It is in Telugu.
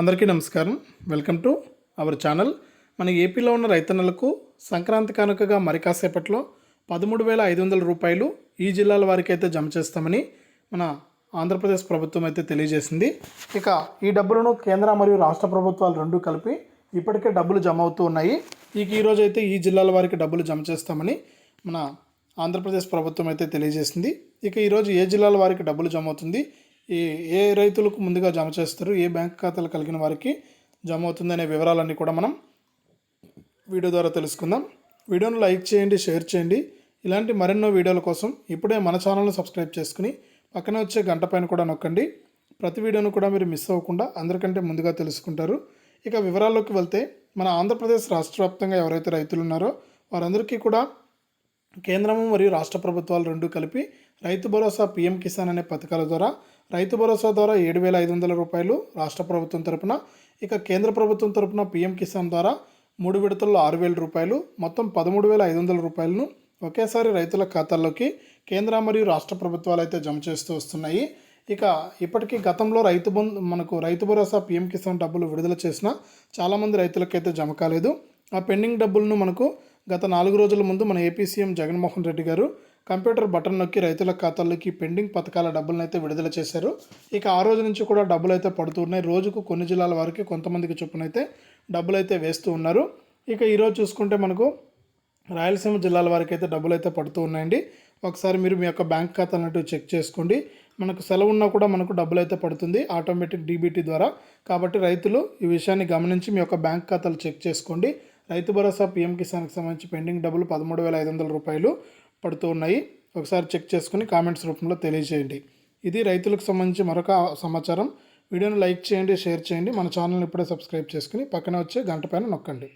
అందరికీ నమస్కారం. Welcome to our channel. మన ఏపీలో ఉన్న రైతన్నలకు సంక్రాంతి కానుకగా మరి కాసేపట్లో పదమూడు వేల ఐదు వందల రూపాయలు ఈ జిల్లాల వారికి అయితే జమ చేస్తామని మన ఆంధ్రప్రదేశ్ ప్రభుత్వం అయితే తెలియజేసింది. ఇక ఈ డబ్బులను కేంద్ర మరియు రాష్ట్ర ప్రభుత్వాలు రెండూ కలిపి ఇప్పటికే డబ్బులు జమ అవుతూ ఉన్నాయి. ఇక ఈరోజు అయితే ఈ జిల్లాల వారికి డబ్బులు జమ చేస్తామని మన ఆంధ్రప్రదేశ్ ప్రభుత్వం అయితే తెలియజేసింది. ఇక ఈరోజు ఏ జిల్లాల వారికి డబ్బులు జమ అవుతుంది? ఈ ఏ రైతులకు ముందుగా జమ చేస్తారు ఏ బ్యాంక్ ఖాతాలు కలిగిన వారికి జమ అవుతుంది అనే వివరాలన్నీ కూడా మనం వీడియో ద్వారా తెలుసుకుందాం. వీడియోను లైక్ చేయండి షేర్ చేయండి. ఇలాంటి మరెన్నో వీడియోల కోసం ఇప్పుడే మన ఛానల్ను సబ్స్క్రైబ్ చేసుకుని పక్కనే వచ్చే గంట పైన కూడా నొక్కండి. ప్రతి వీడియోను కూడా మీరు మిస్ అవ్వకుండా అందరికంటే ముందుగా తెలుసుకుంటారు. ఇక వివరాల్లోకి వెళ్తే మన ఆంధ్రప్రదేశ్ రాష్ట్ర వ్యాప్తంగా ఎవరైతే రైతులు ఉన్నారో వారందరికీ కూడా కేంద్రము మరియు రాష్ట్ర ప్రభుత్వాలు రెండు కలిపి రైతు భరోసా పీఎం కిసాన్ అనే పథకాల ద్వారా రైతు భరోసా ద్వారా ఏడు వేల ఐదు వందల రూపాయలు రాష్ట్ర ప్రభుత్వం తరపున ఇక కేంద్ర ప్రభుత్వం తరపున పీఎం కిసాన్ ద్వారా మూడు విడతల్లో ఆరు వేల రూపాయలు మొత్తం పదమూడు వేల ఐదు వందల రూపాయలను ఒకేసారి రైతుల ఖాతాల్లోకి కేంద్ర మరియు రాష్ట్ర ప్రభుత్వాలు అయితే జమ చేస్తూ వస్తున్నాయి. ఇక ఇప్పటికీ గతంలో రైతు బంధు మనకు రైతు భరోసా పీఎం కిసాన్ డబ్బులు విడుదల చేసిన చాలామంది రైతులకైతే జమ కాలేదు. ఆ పెండింగ్ డబ్బులను మనకు గత నాలుగు రోజుల ముందు మన ఏపీ సీఎం జగన్మోహన్ రెడ్డి గారు కంప్యూటర్ బటన్ నొక్కి రైతుల ఖాతాల్లోకి పెండింగ్ పథకాల డబ్బులను అయితే విడుదల చేశారు. ఇక ఆ రోజు నుంచి కూడా డబ్బులు అయితే పడుతున్నాయి రోజుకు కొన్ని జిల్లాల వారికి కొంతమందికి చొప్పున అయితే డబ్బులు అయితే వేస్తూ ఉన్నారు. ఇక ఈరోజు చూసుకుంటే మనకు రాయలసీమ జిల్లాల వారికి అయితే డబ్బులు అయితే పడుతూ ఉన్నాయండి. ఒకసారి మీరు మీ యొక్క బ్యాంక్ ఖాతా అన్నట్టు చెక్ చేసుకోండి. మనకు సెలవు ఉన్నా కూడా మనకు డబ్బులు అయితే పడుతుంది ఆటోమేటిక్ డీబీటీ ద్వారా. కాబట్టి రైతులు ఈ విషయాన్ని గమనించి మీ యొక్క బ్యాంక్ ఖాతాలు చెక్ చేసుకోండి. రైతు భరోసా పీఎం కిసాన్కి సంబంధించి పెండింగ్ డబ్బులు పదమూడు వేల ఐదు వందల రూపాయలు. పడుతూ ఉన్నాయి. ఒకసారి చెక్ చేసుకుని కామెంట్స్ రూపంలో తెలియజేయండి. ఇది రైతులకు సంబంధించి మరొక సమాచారం. వీడియోను లైక్ చేయండి షేర్ చేయండి. మన ఛానల్ని ఇప్పుడే సబ్స్క్రైబ్ చేసుకుని పక్కన వచ్చే గంట పైన నొక్కండి.